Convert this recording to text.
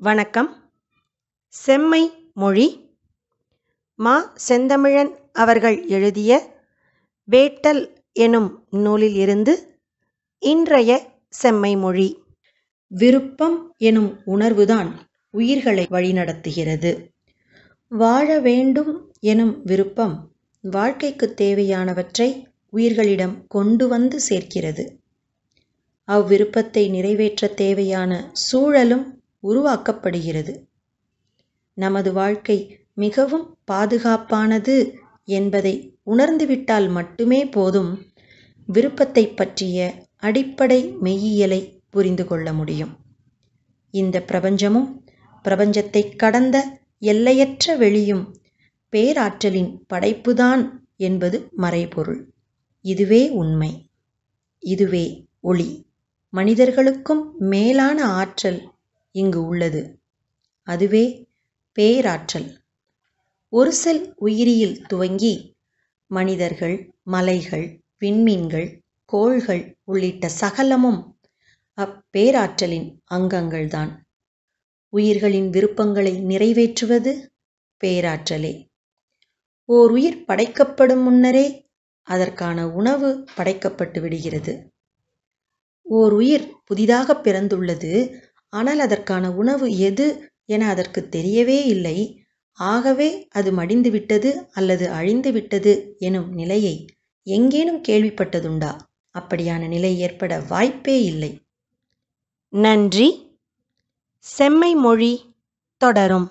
வணக்கம். செம்மை மொழி. மா. செந்தமிழன் அவர்கள் எழுதிய வேட்டல் எனும் நூலில் இருந்து இன்றைய செம்மை மொழி. விருப்பம் எனும் உணர்வுதான் உயிர்களை வழிநடத்துகிறது. வாழ வேண்டும் எனும் விருப்பம் வாழ்க்கைக்கு தேவையானவற்றை உயிர்களிடம் கொண்டு வந்து சேர்க்கிறது. அவ்விருப்பத்தை நிறைவேற்ற தேவையான சூழலும் உருவாக்கப்படுகிறது. நமது வாழ்க்கை மிகவும் பாதுகாப்பானது என்பதை உணர்ந்துவிட்டால் மட்டுமே போதும் விருப்பத்தை பற்றிய அடிப்படை மெய்யியலை புரிந்து கொள்ள முடியும். இந்த பிரபஞ்சமும் பிரபஞ்சத்தை கடந்த எல்லையற்ற வெளியும் பேராற்றலின் படைப்புதான் என்பது மறைபொருள். இதுவே உண்மை. இதுவே ஒளி. மனிதர்களுக்கும் மேலான ஆற்றல் இங்கு உள்ளது. அதுவே பேராற்றல். ஒரு செல் உயிரியில் துவங்கி மனிதர்கள் மலைகள் விண்மீன்கள் கோள்கள் உள்ளிட்ட சகலமும் அப்பேராற்றலின் அங்கங்கள்தான் உயிர்களின் விருப்பங்களை நிறைவேற்றுவது பேராற்றலே. ஓர் உயிர் படைக்கப்படும் முன்னரே அதற்கான உணவு படைக்கப்பட்டு விடுகிறது. ஓர் உயிர் புதிதாக பிறந்துள்ளது ஆனால் அதற்கான உணவு எது என அதற்கு தெரியவே இல்லை. ஆகவே அது மடிந்து விட்டது அல்லது அழிந்து விட்டது எனும் நிலையை எங்கேனும் கேள்விப்பட்டதுண்டா? அப்படியான நிலை ஏற்பட வாய்ப்பே இல்லை. நன்றி. செம்மை மொழி தொடரும்.